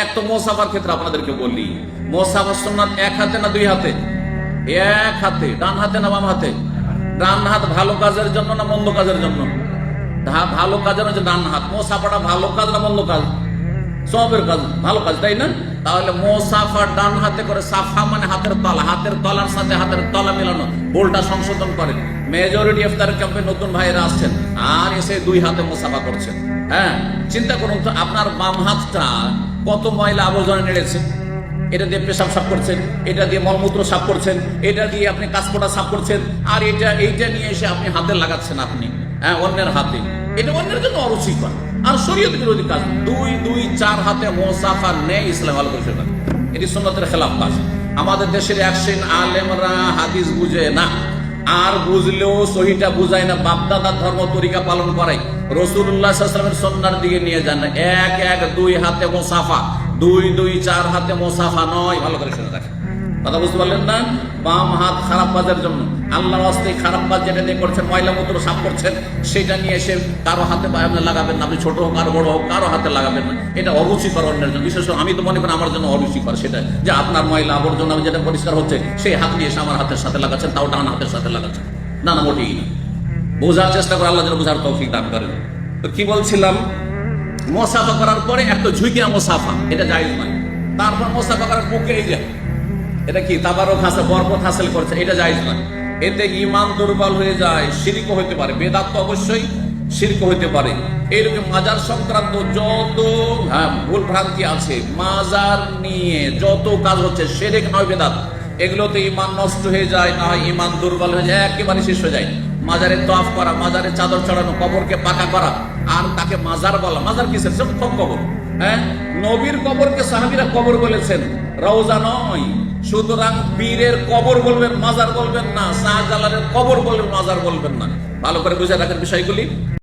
এক তো মোসাফার ক্ষেত্রে আপনাদেরকে বললি মোসাফার সুন্নাত এক হাতে না দুই হাতে? এক হাতে, ডান হাতে না বাম হাতে? ডান হাত ভালো কাজের জন্য না মন্দ কাজের জন্য? ভালো কাজের হচ্ছে ডান হাত। মোসাফাটা ভালো কাজ না মন্দ কাজ? সবের কাজ, ভালো কাজ, তাই না? তাহলে মোসাফা ডান হাতে করে সাফা মানে হাতের তলা। হাতের তলার সাথে হাতের তলা মেলানো। বোলটা সংশোধন করে মেজরিটি ইফতার ক্যাম্পে নতুন ভাইরা আসছেন। আর এসে দুই হাতে মোসাফা করছেন। হ্যাঁ চিন্তা করুন তো, আপনার বাম হাতটা কত ময়লা আবর্জনা নেড়েছে এটা দিয়ে পেশাব সাফ করছেন, এটা দিয়ে মলমূত্র সাফ করছেন, এটা দিয়ে আপনি কাঁচকোটা সাফ করছেন, আর এটা, এইটা নিয়ে এসে আপনি হাতে লাগাচ্ছেন আপনি হ্যাঁ অন্যের হাতে। এটা অন্যের জন্য অরুচিকর আর শরীয়ত বিরোধী কাজ দুই দুই, চার হাতে মোসাফা নেই ইসলাম ভালো করে এটি সুন্নতের খেলাফ কাজ আমাদের দেশের একশিন আলেমরা হাদিস বুঝে না। আর বুঝলেও সহিটা বুঝায় না, বাপদাদার ধর্ম তরিকা পালন করাই রসুল্লাহ সন্ধ্যার দিকে নিয়ে যান। এক এক, দুই হাতে মোসাফা। দুই দুই, চার হাতে মোসাফা নয়। ভালো করে শুনে রাখেন কথা বুঝতে পারলেন না? বাম হাত খারাপ কাজের জন্য। আল্লাহর হস্তে খারাপ কাজ যেটা দিয়ে করছেন, ময়লা মূত্র সাফ করছেন, সেটা নিয়ে এসে কারও হাতে লাগাবেন না। আপনি ছোট হোক, আর বড় হোক, কারও হাতে লাগাবেন না। এটা অরুচিকর অন্যের জন্য। বিশেষ আমি তো মনে করি আমার জন্য অরুচিকর সেটা যে আপনার ময়লা আবর্জনা যেটা পরিষ্কার হচ্ছে, সেই হাত নিয়ে এসে আমার হাতের সাথে লাগাচ্ছেন, তাও ডান হাতের সাথে লাগাচ্ছেন। না না, মোটেই না। বোঝার চেষ্টা করে আল্লাহ যেন বোঝার তৌফিক দান করেন। তো কি বলছিলাম? মোসাফা করার পরে একটা ঝুঁকিয়া মোসাফা, এটা জায়েজ নয়। তারপর মোসাফা করার বুকে এই যে এটা কি? তাবারক হাসে বরকত হাসিল করছে। এটা জায়েজ নয়। এতে ইমান দুর্বল হয়ে যায় শিরিক হইতে পারে। বেদাত অবশ্যই শিরক হইতে পারে। এইরকম মাজার সংক্রান্ত যত হ্যাঁ, ভুল ভ্রান্তি আছে মাজার নিয়ে যত কাজ হচ্ছে সেরেক নয় বেদাত। এগুলোতে ইমান নষ্ট হয়ে যায় না হয় ইমান দুর্বল হয়ে যায় একেবারে শেষ হয়ে যায়। মাজারে তফ করা মাজারে চাদর চড়ানো কবরকে পাকা করা আর তাকে মাজার বলা। মাজার কিসের? সব কবর। হ্যাঁ? নবীর কবরকে সাহাবিরা কবর বলেছেন। রওজা নয়। সুতরাং বীরের কবর বলবেন, মাজার বলবেন না, শাহজালালের কবর বলবেন, মাজার বলবেন না। ভালো করে বুঝে রাখার বিষয়গুলি।